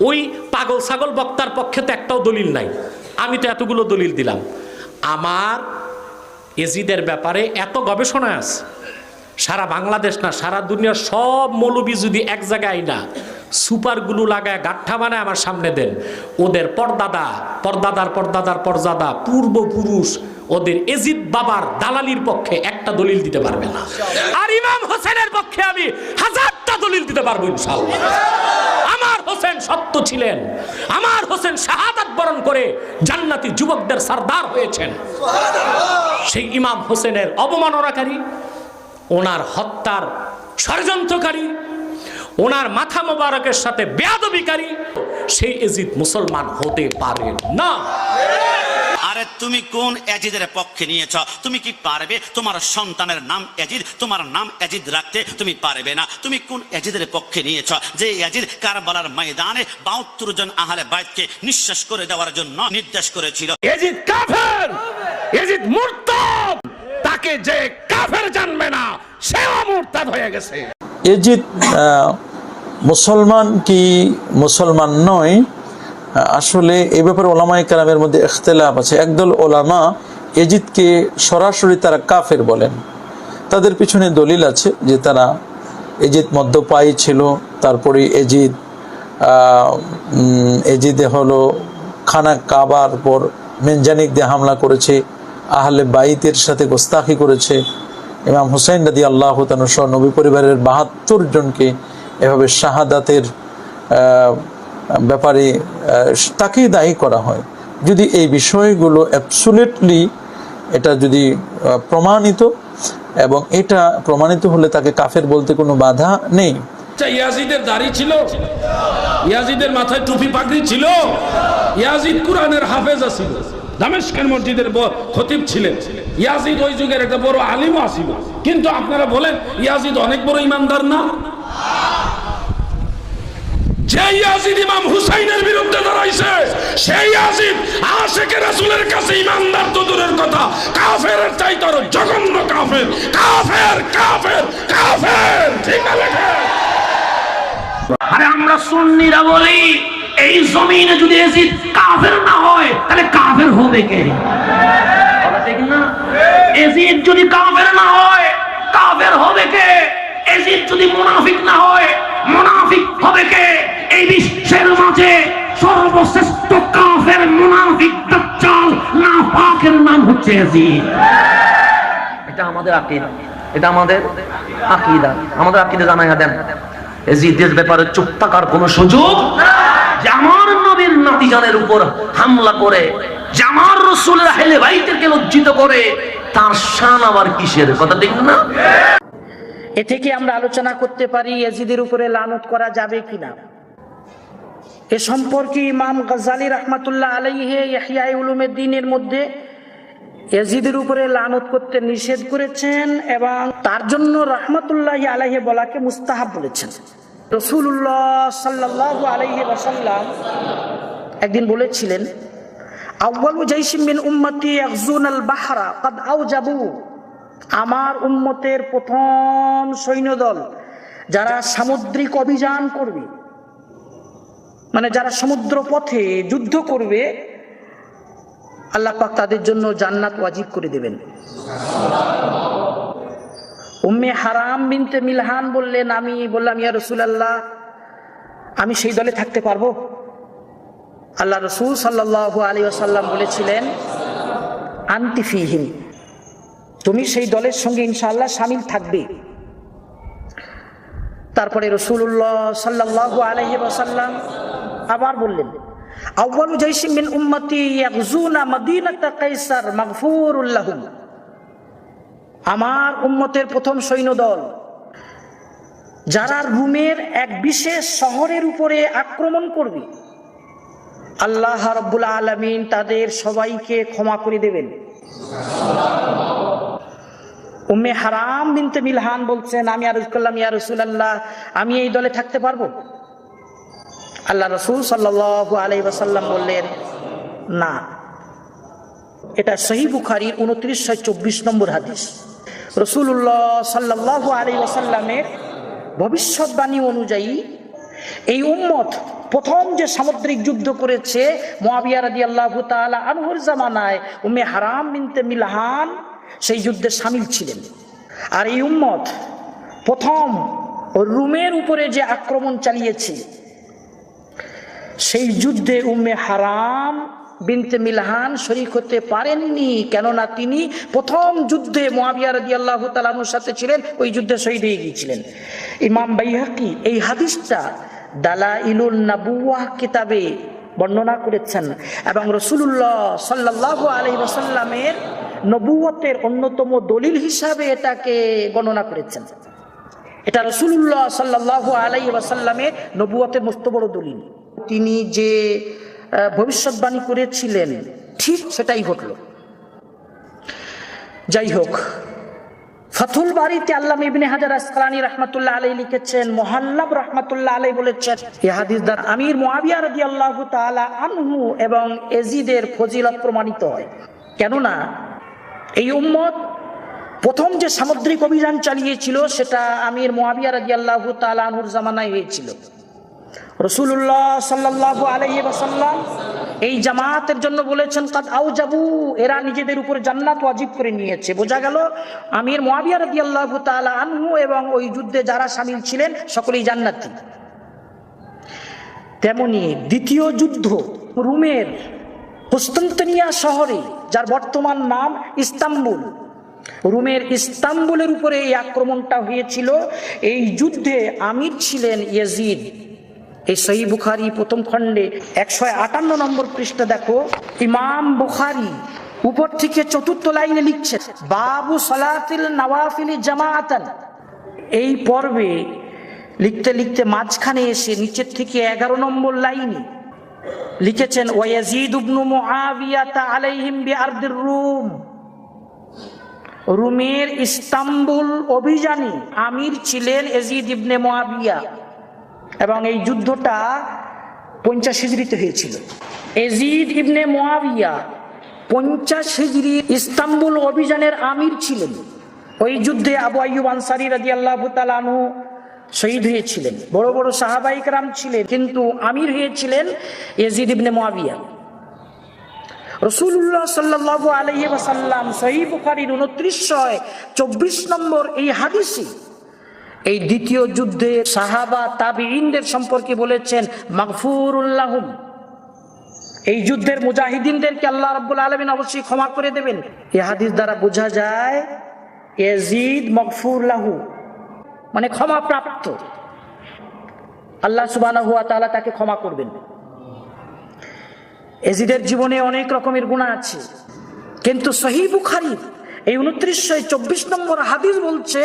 ওই পাগল ছাগল বক্তার পক্ষে তো একটাও দলিল নাই। আমি তো এতগুলো দলিল দিলাম। আমার এজিদের ব্যাপারে এত গবেষণা আছে। সারা বাংলাদেশ না, সারা দুনিয়ার সব মৌলবি যদি এক জায়গায় না সুপারগুলো লাগায় গাঠা বানায় আমার সামনে দেন। ওদের পর্দাদা, পর্দাদার পর্দাদার পর্দাদা পূর্বপুরুষ, ওদের এজিদ বাবার দালালির পক্ষে একটা দলিল দিতে পারবে না। আর ইমাম হোসেনের পক্ষে আমি হাজারটা দলিল দিতে পারব ইনশাল্লাহ আমার হোসেন সত্য ছিলেন। আমার হোসেন শাহাদাত বরণ করে জান্নাতি যুবকদের সর্দার হয়েছেন। সেই ইমাম হোসেনের অবমাননাকারী, ওনার হত্যার ষড়যন্ত্রকারী, ওনার মাথা মোবারকের সাথে বেয়াদবিকারী, সেই এজিদ মুসলমান হতে পারে না। আরে তুমি কোন এজিদের পক্ষে নিয়েছ? তুমি কি পারবে তোমার সন্তানের নাম এজিদ তোমার নাম এজিদ রাখতে তুমি পারবে না। তুমি কোন এজিদের পক্ষে নিয়েছ? যে এজিদ কারবালার ময়দানে বাহাত্তর জন আহলে বাইতকে নিঃশ্বাস করে দেওয়ার জন্য নির্দেশ করেছিল। এজিদ কাফের! এজিদ মুরতাদ! তাকে যে কাফের জানবে না সেও মুরতাদ হয়ে গেছে। এজিদ আহ, মুসলমান কি মুসলমান নয়? আসলে এ ব্যাপারে ওলামাই কালামের মধ্যে ইখতলাফ আছে। একদল ওলামা এজিদকে সরাসরি তারা কাফের বলেন। তাদের পিছনে দলিল আছে যে তারা এজিদ মদ্যপায়ী ছিল, তারপরে এজিদ এজিদে হলো খানা কাবার পর মেনজানিক দিয়ে হামলা করেছে, আহলে বাইতের সাথে গোস্তাখি করেছে। ইমাম হুসাইন রাদি আল্লাহ সহ নবী পরিবারের বাহাত্তর জনকে এভাবে শাহাদাতের ব্যাপারে তাকেই দায়ী করা হয়। যদি এই বিষয়গুলো অ্যাবসুলেটলি এটা যদি প্রমাণিত এবং এটা প্রমাণিত হলে তাকে কাফের বলতে কোনো বাধা নেই। আচ্ছা ইয়াজিদের দাড়ি ছিল? ইয়াজিদের মাথায় টুপি পাগড়ি ছিল? ইয়াজিদ মসজিদের খতিব ছিলেন। ইয়াজিদ একটা বড় কিন্তু আপনারা বলেন, ইয়াজিদ অনেক বড় ইমানদার না? যে ইয়াজিদ ইমাম হুসাইনের বিরুদ্ধে দাঁড়াইছে। সেই ইয়াজিদ আশেকের রাসূলের কাছে ইমানদার তো দূরের কথা। কাফের চাইতে আরও জঘন্য কাফের। কাফের কাফের কাফের। ঠিক লেখে আরে আমরা সুন্নিরা বলি, এই জমিনে যদি এজিদ কাফের না হয়, তাহলে কাফের হবে কে? ঠিক এজিদ যদি কাফের না হয়, কাফের হবে কে? এজিদ যদি মুনাফিক না হয়, মুনাফিক হবে কে? এই বিশ্বের মাঝে সর্বশ্রেষ্ঠ কাফের মুনাফিক দাজ্জাল নাফাকের নাম হচ্ছে এজিদ এটা আমাদের আকীদা। এটা আমাদের আকীদা। আমাদের আকীদা জানাইয়া দেন। এজিদের ব্যাপারে চুপ থাকার কোনো সুযোগ যে আমার নবীর নাতিজানের উপর হামলা করে যে আমার রসুলের হেলে ভাইদেরকে লজ্জিত করে তার শান আবার কিসের? কথা ঠিক না? এ থেকে আমরা আলোচনা করতে পারি এজিদের উপরে লানত করা যাবে কিনা। এ সম্পর্কে ইমাম গজালি রহমাতুল্লাহ আলাইহে ইয়াহিয়া উলুমের দিনের মধ্যে এজিদের উপরে লানত করতে নিষেধ করেছেন এবং তার জন্য রহমতুল্লাহ আলাইহে বলাকে মুস্তাহাব বলেছেন। একদিন বলেছিলেন বাহরা, কাদ আউজাবু আমার প্রথম সৈন্যদল যারা সামুদ্রিক অভিযান করবে মানে যারা সমুদ্র পথে যুদ্ধ করবে, আল্লাহ পাক তাদের জন্য জান্নাত ওয়াজিব করে দেবেন। উম্মে হারাম বিনতে মিলহান বললেন, আমি বললাম, ইয়া রসুলাল্লাহ, আমি সেই দলে থাকতে পারব? আল্লাহ রসুল সাল্লাহ আলী আসাল্লাম বলেছিলেন, আন্তি ফিহিম, তুমি সেই দলের সঙ্গে ইনশাআল্লাহ সামিল থাকবে। তারপরে রসুল্লাহ সাল্লাহ আলহি ওসাল্লাম আবার বললেন আউ্বালু জৈসিম মিন উম্মতি ইয়াগজুনা মদিনাতা কাইসার মাগফুরুল্লাহুম আমার উম্মতের প্রথম সৈন্যদল যারা রুমের এক বিশেষ শহরের উপরে আক্রমণ করবে, আল্লাহ রব্বুল আলমিন তাদের সবাইকে ক্ষমা করে দেবেন। উম্মে হারাম বিনতে মিলহান বলছেন, আমি আরজ করলাম ইয়া রসুলাল্লাহ, আমি এই দলে থাকতে পারব? আল্লাহ রসুল সাল্লাহ আলাই ওয়াসাল্লাম বললেন, না, এটা সহি বুখারি উনত্রিশ চব্বিশ নম্বর হাদিস। রসুল্লাহ সাল্লাহ আলাই ওয়াসাল্লামের ভবিষ্যৎবাণী অনুযায়ী এই উম্মত প্রথম যে সামুদ্রিক যুদ্ধ করেছে আল্লাহ জামানায় উম্মে হারাম মিলহান, সেই যুদ্ধে সামিল ছিলেন। আর এই উম্মত প্রথম রুমের উপরে যে আক্রমণ চালিয়েছে সেই যুদ্ধে উম্মে হারাম বিনতে মিলহান শরিক হতে পারেননি, কেননা তিনি প্রথম যুদ্ধে মোয়াবিয়া রাদি আল্লাহ সাথে ছিলেন, ওই যুদ্ধে শহীদ হয়ে গিয়েছিলেন। ইমাম বাইহাকি এই হাদিসটা দালা ইলুল নাবুয়াহ কিতাবে বর্ণনা করেছেন এবং রসুল্লাহ সাল্লাহ আলী ওসাল্লামের নবুয়তের অন্যতম দলিল হিসাবে এটাকে গণনা করেছেন। এটা রসুল্লাহ সাল্লাহ আলাই ওয়াসাল্লামের নবুয়তের মস্ত বড় দলিল। তিনি যে ভবিষ্যৎবাণী করেছিলেন, ঠিক সেটাই ঘটল। যাই হোক ফাথুল বাড়িতে আল্লাহ ইবনে হাজার আসকালানি রহমতুল্লাহ আলাই লিখেছেন, মোহাল্লাব রহমতুল্লাহ আলাই বলেছেন হাদিস দ্বারা আমির মুয়াবিয়া রাদি আল্লাহ তাআলা আনহু এবং এজিদের ফজিলত প্রমাণিত হয়। কেননা, এই উম্মত প্রথম যে সামুদ্রিক অভিযান চালিয়েছিল, সেটা আমির মোয়াবিয়া রাজি আল্লাহ তালাহুর জামানায় হয়েছিল। রসুল্লাহ সাল্লাহ আলহি ওসাল্লাম এই জামাতের জন্য বলেছেন, কাদ আউ যাবু এরা নিজেদের উপর জান্নাত ওয়াজিব করে নিয়েছে। বোঝা গেল, আমির মোয়াবিয়া রাজি আল্লাহ আনহু এবং ওই যুদ্ধে যারা সামিল ছিলেন, সকলেই জান্নাতি। তেমনি দ্বিতীয় যুদ্ধ রুমের কুস্তন্তনিয়া শহরে, যার বর্তমান নাম ইস্তাম্বুল। রুমের ইস্তাম্বুলের উপরে এই আক্রমণটা হয়েছিল। এই যুদ্ধে আমির ছিলেন ইয়াজিদ। এই সহি বুখারি প্রথম খণ্ডে একশো আটান্ন নম্বর পৃষ্ঠা দেখো, ইমাম বুখারি উপর থেকে চতুর্থ লাইনে লিখছে, বাবু সলাতিল নওয়াফিল জামাআতান। এই পর্বে লিখতে লিখতে মাঝখানে এসে নিচের থেকে এগারো নম্বর লাইনে লিখেছেন ওয়াজিদ ইবনু মুআবিয়াতা আলাইহিম বিআরদির রুম। রুমের ইস্তাম্বুল অভিযানে আমির ছিলেন এজিদ ইবনে মুআবিয়া। এবং এই যুদ্ধটা পঞ্চাশ হিজড়িতে হয়েছিল। এজিদ ইবনে মুআবিয়া পঞ্চাশ হিজড়ি ইস্তাম্বুল অভিযানের আমির ছিলেন। ওই যুদ্ধে আবু আইয়ুব আনসারি রাদিয়াল্লাহু তাআলা আনহু শহীদ হয়েছিলেন। বড় বড় সাহাবাইকরাম ছিলেন, কিন্তু আমির হয়েছিলেন এজিদ ইবনে মুআবিয়া। রসুল্লাহ সাল্লাহ আলহি ওয়াসাল্লাম সহি বুখারির উনত্রিশশয় চব্বিশ নম্বর এই হাদিসে এই দ্বিতীয় যুদ্ধে সাহাবা তাবিইনদের সম্পর্কে বলেছেন মাগফুরুল্লাহুম এই যুদ্ধের মুজাহিদিনদেরকে আল্লাহ রাব্বুল আলমিন অবশ্যই ক্ষমা করে দেবেন। এই হাদিস দ্বারা বোঝা যায় এজিদ মগফুর লাহু মানে ক্ষমা প্রাপ্ত। আল্লাহ তাআলা তাকে ক্ষমা করবেন। এজিদের জীবনে অনেক রকমের গুণা আছে, কিন্তু সহি বুখারি এই উনত্রিশশো চব্বিশ নম্বর হাদিস বলছে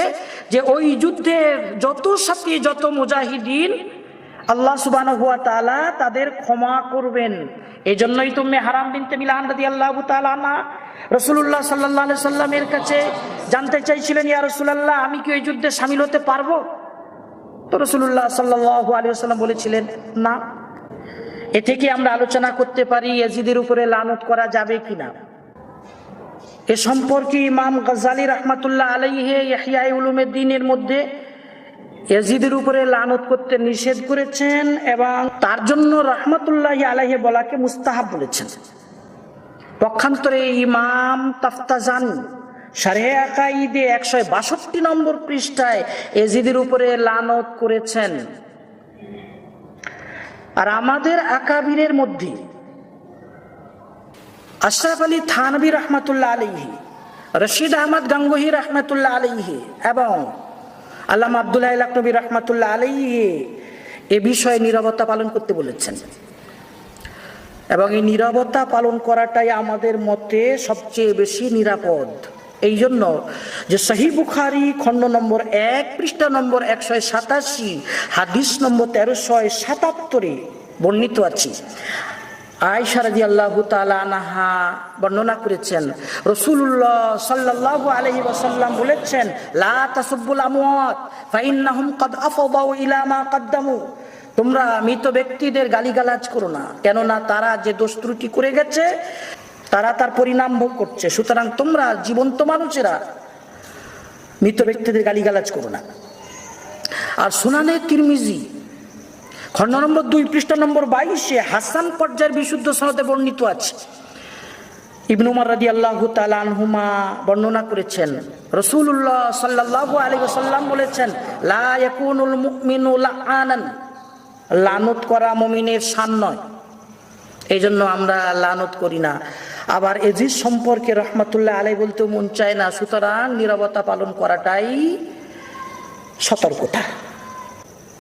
যে ওই যুদ্ধের যত সাথী, যত মুজাহিদিন, আল্লাহ সুবান হুয়া তালা তাদের ক্ষমা করবেন। এই জন্যই তুমি হারাম বিনতে মিলান রাদি আল্লাহ তালা রসুল্লাহ সাল্লাহ সাল্লামের কাছে জানতে চাইছিলেন, ইয়া রসুল্লাহ আমি কি ওই যুদ্ধে সামিল হতে পারব? তো রসুল্লাহ সাল্লাহ আলিয়া সাল্লাম বলেছিলেন, না। এ থেকে আমরা আলোচনা করতে পারি এজিদের উপরে লানত করা যাবে কিনা? এ সম্পর্কে ইমাম গজালি রহমাতুল্লাহ আলাইহে ইয়াহিয়া উলুমের দিনের মধ্যে এজিদের উপরে লানত করতে নিষেধ করেছেন এবং তার জন্য রহমতুল্লাহ আলাইহে বলাকে মুস্তাহাব বলেছেন। পক্ষান্তরে ইমাম তাফতাজান তাফতাজানি সারে আকাইদে একশো বাষট্টি নম্বর পৃষ্ঠায় এজিদের উপরে লানত করেছেন। আর আমাদের আকাবিরের মধ্যে আশরাফ আলী থানবী রহমতুল্লাহ আলহি রশিদ আহমদ গঙ্গোহী রহমতুল্লাহ আলহি এবং আল্লাহ আবদুল্লাহ নবী রহমতুল্লাহ আলহি এ বিষয়ে নিরবতা পালন করতে বলেছেন। এবং এই নিরবতা পালন করাটাই আমাদের মতে সবচেয়ে বেশি নিরাপদ। এই জন্য যে সহি বুখারি খণ্ড নম্বর এক, পৃষ্ঠা নম্বর একশো সাতাশি, হাদিস নম্বর তেরোশো সাতাত্তরে বর্ণিত আছে আয়সা রাজি আল্লাহ আনাহা বর্ণনা করেছেন। রসুল্লাহ সাল্লাহ আলহি ওসাল্লাম বলেছেন, লা তাসুব্বুল আমওয়াত, ফাইন্নাহুম কদ আফদাউ ইলা মা কদ্দামু। তোমরা মৃত ব্যক্তিদের গালিগালাজ করো না, কেননা তারা যে দোষ ত্রুটি করে গেছে, তারা তার পরিণাম ভোগ করছে। সুতরাং তোমরা জীবন্ত মানুষেরা মৃত ব্যক্তিদের গালিগালাজ করো না। আর সুনানে তিরমিজি খণ্ড নম্বর দুই, পৃষ্ঠা নম্বর বাইশে হাসান পর্যায়ের বিশুদ্ধ সনদে বর্ণিত আছে। ইবনু উমর রাদি আল্লাহ আনহুমা বর্ণনা করেছেন। রসুল্লাহ সাল্লাহ আলী সাল্লাম বলেছেন, লা ইয়াকুনুল মুমিনু লাআনান লানত করা মমিনের শান নয়। এই জন্য আমরা লানত করি না। আবার এজিজ সম্পর্কে রহমতুল্লাহ আলাই বলতে মন চায় না। সুতরাং নিরবতা পালন করাটাই সতর্কতা।